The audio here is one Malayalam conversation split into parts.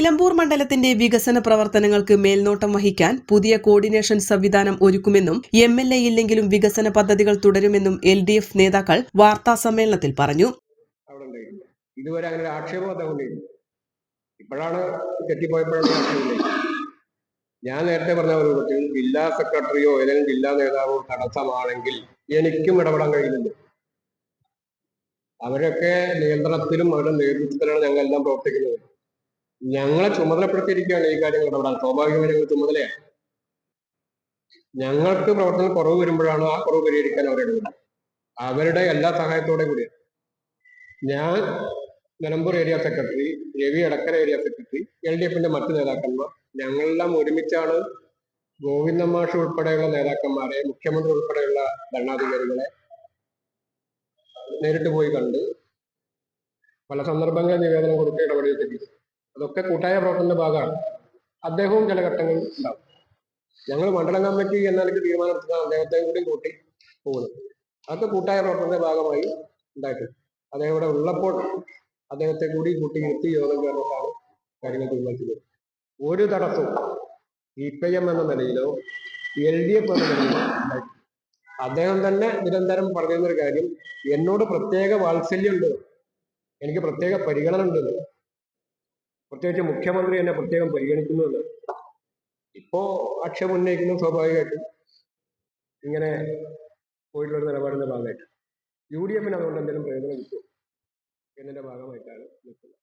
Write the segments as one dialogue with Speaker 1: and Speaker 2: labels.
Speaker 1: നിലമ്പൂർ മണ്ഡലത്തിന്റെ വികസന പ്രവർത്തനങ്ങൾക്ക് മേൽനോട്ടം വഹിക്കാൻ പുതിയ കോർഡിനേഷൻ സംവിധാനം ഒരുക്കുമെന്നും എം എൽ എ ഇല്ലെങ്കിലും വികസന പദ്ധതികൾ തുടരുമെന്നും എൽ ഡി എഫ് നേതാക്കൾ വാർത്താ സമ്മേളനത്തിൽ പറഞ്ഞു.
Speaker 2: ഇതുവരെ അങ്ങനെ ആക്ഷേപം ഇപ്പോഴാണ് ഞാൻ നേരത്തെ പറഞ്ഞ ഒരു ജില്ലാ സെക്രട്ടറിയോ അല്ലെങ്കിൽ ജില്ലാ നേതാവോ തടസ്സമാണെങ്കിൽ എനിക്കും ഇടപെടാൻ കഴിയുന്നുണ്ട്. അവരൊക്കെ നിയന്ത്രണത്തിലും അവരുടെ നേതൃത്വത്തിലാണ് ഞങ്ങളെല്ലാം പ്രവർത്തിക്കുന്നത്. ഞങ്ങളെ ചുമതലപ്പെടുത്തിയിരിക്കുകയാണ് ഈ കാര്യങ്ങൾ ഇടപെടാൻ സ്വാഭാവികമായി ഞങ്ങൾ ചുമതലയാണ്. ഞങ്ങൾക്ക് പ്രവർത്തനം കുറവ് വരുമ്പോഴാണ് ആ കുറവ് പരിഹരിക്കാൻ അവരിടപെടുന്നത് അവരുടെ എല്ലാ സഹായത്തോടെ കൂടിയാണ് ഞാൻ നിലമ്പൂർ ഏരിയ സെക്രട്ടറി രവി അടക്കര ഏരിയ സെക്രട്ടറി എൽ ഡി എഫിന്റെ മറ്റു നേതാക്കന്മാർ ഞങ്ങളെല്ലാം ഒരുമിച്ചാണ് ഗോവിന്ദ മാഷ് ഉൾപ്പെടെയുള്ള നേതാക്കന്മാരെ മുഖ്യമന്ത്രി ഉൾപ്പെടെയുള്ള ഭരണാധികാരികളെ നേരിട്ട് പോയി കണ്ട് പല സന്ദർഭങ്ങളിൽ നിവേദനം കൊടുത്ത് ഇടപെടിയിട്ടുണ്ട് അതൊക്കെ കൂട്ടായ പ്രവർത്തനത്തിന്റെ ഭാഗമാണ്. അദ്ദേഹവും ചില ഘട്ടങ്ങളിൽ ഉണ്ടാവും. ഞങ്ങൾ മണ്ഡലം കമ്മിറ്റി എന്ന നിലയ്ക്ക് തീരുമാനമെടുത്ത അദ്ദേഹത്തെയും കൂടി കൂട്ടി പോകുന്നത്. അതൊക്കെ കൂട്ടായ പ്രവർത്തനത്തിന്റെ ഭാഗമായി ഉണ്ടായിട്ടുണ്ട്. അദ്ദേഹം ഇവിടെ ഉള്ളപ്പോൾ അദ്ദേഹത്തെ കൂടി കൂട്ടി നിർത്തി യോഗം ചേർന്നിട്ടാണ് കാര്യങ്ങൾ തീരുമാനിച്ചത് ഒരു തടസ്സവും സി പി എം എന്ന നിലയിലോ എൽ ഡി എഫ് എന്ന നിലയിലോ അദ്ദേഹം തന്നെ നിരന്തരം പറഞ്ഞിരുന്ന ഒരു കാര്യം എന്നോട് പ്രത്യേക വാത്സല്യമുണ്ട്. എനിക്ക് പ്രത്യേക പരിഗണന ഉണ്ട് പ്രത്യേകിച്ച് മുഖ്യമന്ത്രി എന്നെ പ്രത്യേകം പരിഗണിക്കുന്നുണ്ട് ഇപ്പോ ആക്ഷേപം ഉന്നയിക്കുന്നു സ്വാഭാവികമായിട്ടും. ഇങ്ങനെ പോയിട്ടുള്ള ഒരു നിലപാടിന്റെ ഭാഗമായിട്ട്. യു ഡി എഫിന് അതുകൊണ്ട് എന്തെങ്കിലും പ്രയോജനം കിട്ടും എന്നതിന്റെ ഭാഗമായിട്ടാണ് നിൽക്കുന്നത്.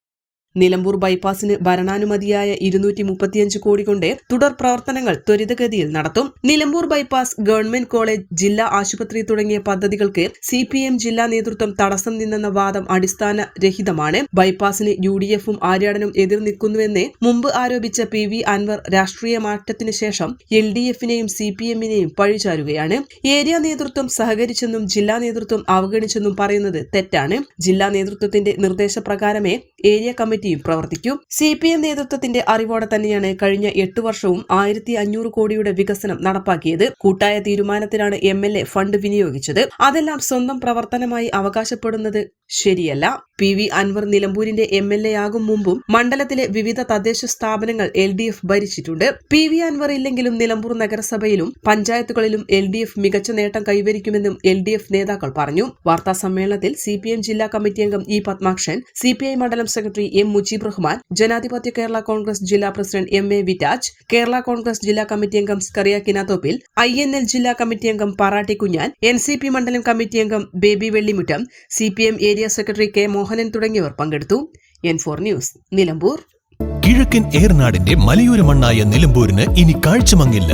Speaker 1: നിലമ്പൂർ ബൈപ്പാസിന് ഭരണാനുമതിയായ ഇരുന്നൂറ്റി മുപ്പത്തിയഞ്ച് കോടി കൊണ്ട് തുടർ പ്രവർത്തനങ്ങൾ ത്വരിതഗതിയിൽ നടത്തും. നിലമ്പൂർ ബൈപ്പാസ് ഗവൺമെന്റ് കോളേജ് ജില്ലാ ആശുപത്രി തുടങ്ങിയ പദ്ധതികൾക്ക് സി പി എം ജില്ലാ നേതൃത്വം തടസ്സം നിന്നെന്ന വാദം അടിസ്ഥാന രഹിതമാണ് ബൈപ്പാസിന് യു ഡി എഫും ആര്യാടനും എതിർ നിൽക്കുന്നുവെന്ന് മുമ്പ് ആരോപിച്ച പി വി അൻവർ രാഷ്ട്രീയ മാറ്റത്തിന് ശേഷം എൽ ഡി എഫിനെയും സി പി എമ്മിനെയും പഴിചാരുകയാണ്. ഏരിയ നേതൃത്വം സഹകരിച്ചെന്നും ജില്ലാ നേതൃത്വം അവഗണിച്ചെന്നും പറയുന്നത് തെറ്റാണ്. ജില്ലാ നേതൃത്വത്തിന്റെ നിർദ്ദേശപ്രകാരമേ ഏരിയ കമ്മിറ്റിയും പ്രവർത്തിക്കും. സി പി എം നേതൃത്വത്തിന്റെ അറിവോടെ തന്നെയാണ് കഴിഞ്ഞ എട്ട് വർഷവും ആയിരത്തി അഞ്ഞൂറ് കോടിയുടെ വികസനം നടപ്പാക്കിയത്. കൂട്ടായ തീരുമാനത്തിലാണ് എം എൽ എ ഫണ്ട് വിനിയോഗിച്ചത്. അതെല്ലാം സ്വന്തം പ്രവർത്തനമായി അവകാശപ്പെടുന്നത് ശരിയല്ല. പി വി അൻവർ നിലമ്പൂരിന്റെ എം എൽ എ ആകും മുമ്പും മണ്ഡലത്തിലെ വിവിധ തദ്ദേശ സ്ഥാപനങ്ങൾ എൽ ഡി എഫ് ഭരിച്ചിട്ടുണ്ട്. പി വി അൻവർ ഇല്ലെങ്കിലും നിലമ്പൂർ നഗരസഭയിലും പഞ്ചായത്തുകളിലും എൽ ഡി എഫ് മികച്ച നേട്ടം കൈവരിക്കുമെന്നും എൽ ഡി എഫ് നേതാക്കൾ പറഞ്ഞു. വാർത്താ സമ്മേളനത്തിൽ സി പി എം ജില്ലാ കമ്മിറ്റി അംഗം E Padmakshan C P I മണ്ഡലം സെക്രട്ടറി എം മുജീബ് റഹ്മാൻ ജനാധിപത്യ കേരള കോൺഗ്രസ് ജില്ലാ പ്രസിഡന്റ് എം എ വിറ്റാജ് കേരള കോൺഗ്രസ് ജില്ലാ കമ്മിറ്റി അംഗം Scaria Kinathoppil I N L ജില്ലാ കമ്മിറ്റി അംഗം Paratti Kunjan N C P മണ്ഡലം കമ്മിറ്റി അംഗം Baby Vellimuttam C P M area secretary K Mohanan തുടങ്ങിയവർ പങ്കെടുത്തു. N four news Nilambur.
Speaker 3: കിഴക്കൻ ഏർനാടിന്റെ മലയോര മണ്ണായ നിലമ്പൂരിന് ഇനി കാഴ്ചമങ്ങില്ല.